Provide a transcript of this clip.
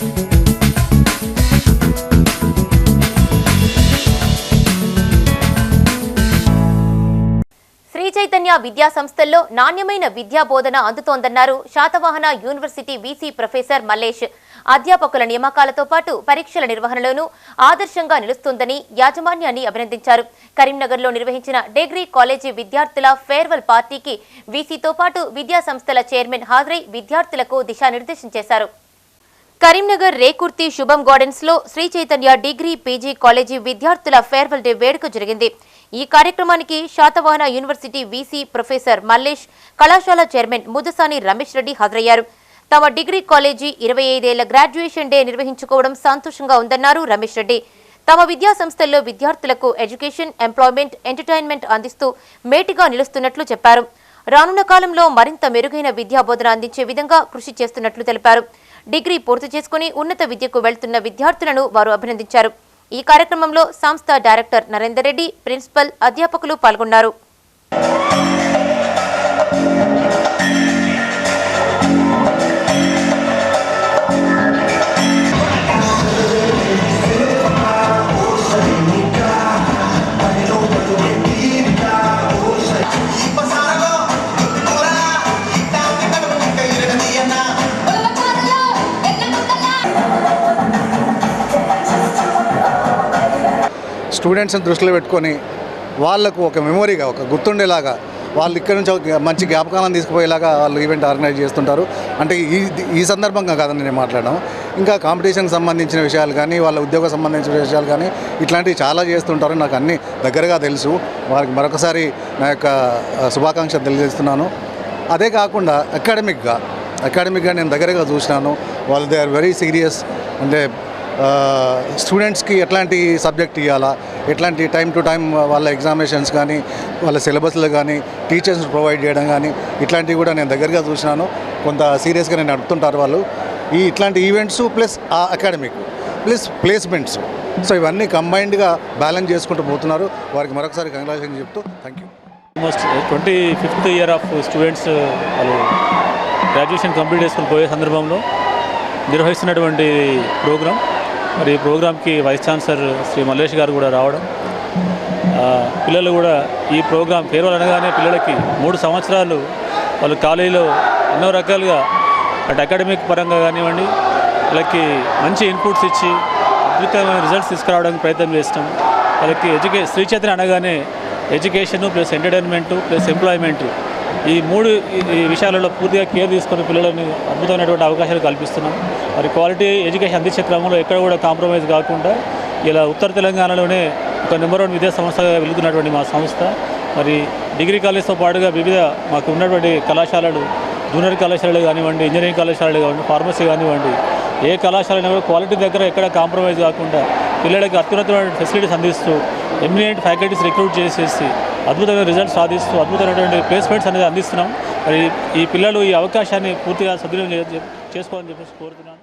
శ్రీ చైతన్య విద్యా సంస్థల్లో నాణ్యమైన విద్యా బోధన అందుతోందన్నారు Satavahana university VC professor Mallesh. అధ్యాపకుల నియామకాలతో పాటు పరీక్షల నిర్వహణలోనూ ఆదర్శంగా నిలుస్తుందని యాజమాన్యాన్ని అభినందించారు. కరీంనగర్లో నిర్వహించిన డిగ్రీ కాలేజీ విద్యార్థుల ఫేర్వెల్ పార్టీకి వీసీతో పాటు విద్యా సంస్థల చైర్మన్ హాజరై విద్యార్థులకు దిశానిర్దేశం చేశారు. కరీంనగర్ రేకుర్తి శుభం గార్డెన్స్లో Sri Chaitanya degree PG college విద్యార్థుల ఫేర్వెల్ డే వేడుక జరిగింది. ఈ కార్యక్రమానికి Satavahana university VC professor Mallesh కళాశాల చైర్మన్ ముదసాని రమేష్ రెడ్డి హాజరయ్యారు. తమ డిగ్రీ కాలేజీ ఇరవై ఐదేళ్ళ గ్రాడ్యుయేషన్ డే నిర్వహించుకోవడం సంతోషంగా ఉందన్నారు రమేష్ రెడ్డి. తమ విద్యా సంస్థల్లో విద్యార్థులకు ఎడ్యుకేషన్ ఎంప్లాయ్మెంట్ ఎంటర్టైన్మెంట్ అందిస్తూ మేటిగా నిలుస్తున్నట్లు చెప్పారు. రానున్న కాలంలో మరింత మెరుగైన విద్యా బోధన అందించే విధంగా కృషి చేస్తున్నట్లు తెలిపారు. డిగ్రీ పూర్తి చేసుకుని ఉన్నత విద్యకు వెళ్తున్న విద్యార్థులను వారు అభినందించారు. ఈ కార్యక్రమంలో సంస్థ డైరెక్టర్ నరేందర్ రెడ్డి ప్రిన్సిపల్ అధ్యాపకులు పాల్గొన్నారు. స్టూడెంట్స్ని దృష్టిలో పెట్టుకొని వాళ్ళకు ఒక మెమొరీగా ఒక గుర్తుండేలాగా వాళ్ళు ఇక్కడ నుంచి ఒక మంచి జ్ఞాపకాలను తీసుకుపోయేలాగా వాళ్ళు ఈవెంట్ ఆర్గనైజ్ చేస్తుంటారు. అంటే ఈ ఈ సందర్భంగా కాదని నేను మాట్లాడడం ఇంకా కాంపిటీషన్కి సంబంధించిన విషయాలు కానీ వాళ్ళ ఉద్యోగ సంబంధించిన విషయాలు కానీ ఇట్లాంటివి చాలా చేస్తుంటారు. నాకు అన్ని దగ్గరగా తెలుసు. వారికి మరొకసారి నా యొక్క శుభాకాంక్ష శుభాకాంక్షలు తెలియజేస్తున్నాను. అదే కాకుండా అకాడమిక్గా అకాడమిక్గా నేను దగ్గరగా చూసినాను. వాళ్ళు దే ఆర్ వెరీ సీరియస్ అంటే స్టూడెంట్స్కి ఎట్లాంటి సబ్జెక్ట్ ఇవ్వాలా ఎట్లాంటి టైం టు టైం వాళ్ళ ఎగ్జామినేషన్స్ కానీ వాళ్ళ సిలబస్లు కానీ టీచర్స్ ప్రొవైడ్ చేయడం కానీ ఇట్లాంటివి కూడా నేను దగ్గరగా చూసినాను. కొంత సీరియస్గా నేను నడుపుతుంటారు వాళ్ళు. ఈ ఇట్లాంటి ఈవెంట్స్ ప్లస్ ఆ అకాడమిక్ ప్లస్ ప్లేస్మెంట్స్ సో ఇవన్నీ కంబైన్డ్గా బ్యాలెన్స్ చేసుకుంటూ పోతున్నారు. వారికి మరొకసారి కంగ్రాచులేషన్ చెప్తూ thank you almost twenty fifth year of students వాళ్ళు గ్రాడ్యుయేషన్ కంప్లీట్ చేసుకుని పోయే సందర్భంలో నిర్వహిస్తున్నటువంటి ప్రోగ్రాం మరి ఈ ప్రోగ్రామ్కి వైస్ ఛాన్సలర్ శ్రీ మల్లేష్ గారు కూడా రావడం. పిల్లలు కూడా ఈ ప్రోగ్రాం ఫేర్వెల్ అనగానే పిల్లలకి మూడు సంవత్సరాలు వాళ్ళు కాలేజీలో ఎన్నో రకాలుగా అటు అకాడమిక్ పరంగా కానివ్వండి వాళ్ళకి మంచి ఇన్పుట్స్ ఇచ్చి అద్భుతమైన రిజల్ట్స్ తీసుకురావడానికి ప్రయత్నం చేస్తాం. వాళ్ళకి ఎడ్యుకే శ్రీచేతన అనగానే education plus entertainment plus employment ఈ మూడు ఈ- విషయాలలో పూర్తిగా కేర్ తీసుకుని పిల్లలని అద్భుతమైనటువంటి అవకాశాలు కల్పిస్తున్నాం. మరి క్వాలిటీ ఎడ్యుకేషన్ అందించే క్రమంలో ఎక్కడ కూడా కాంప్రమైజ్ కాకుండా ఇలా ఉత్తర తెలంగాణలోనే ఒక నెంబర్ వన్ విద్యా సంస్థగా వెలుగుతున్నటువంటి మా సంస్థ. మరి డిగ్రీ కాలేజ్తో పాటుగా వివిధ మాకు ఉన్నటువంటి కళాశాలలు జూనియర్ కళాశాలలు కానివ్వండి ఇంజనీరింగ్ కళాశాలలు కానివ్వండి ఫార్మసీ కానివ్వండి ఏ కళాశాల కూడా క్వాలిటీ దగ్గర ఎక్కడ కాంప్రమైజ్ కాకుండా పిల్లలకి అత్యున్నతమైన ఫెసిలిటీస్ అందిస్తూ ఎమినెంట్ ఫ్యాకల్టీస్ రిక్రూట్ చేసేసి అద్భుతమైన రిజల్ట్స్ సాధిస్తూ అద్భుతమైనటువంటి ప్లేస్మెంట్స్ అనేది అందిస్తున్నాం. మరి ఈ పిల్లలు ఈ అవకాశాన్ని పూర్తిగా సద్వినియోగం చేసుకోవాలని చెప్పేసి కోరుతున్నాను.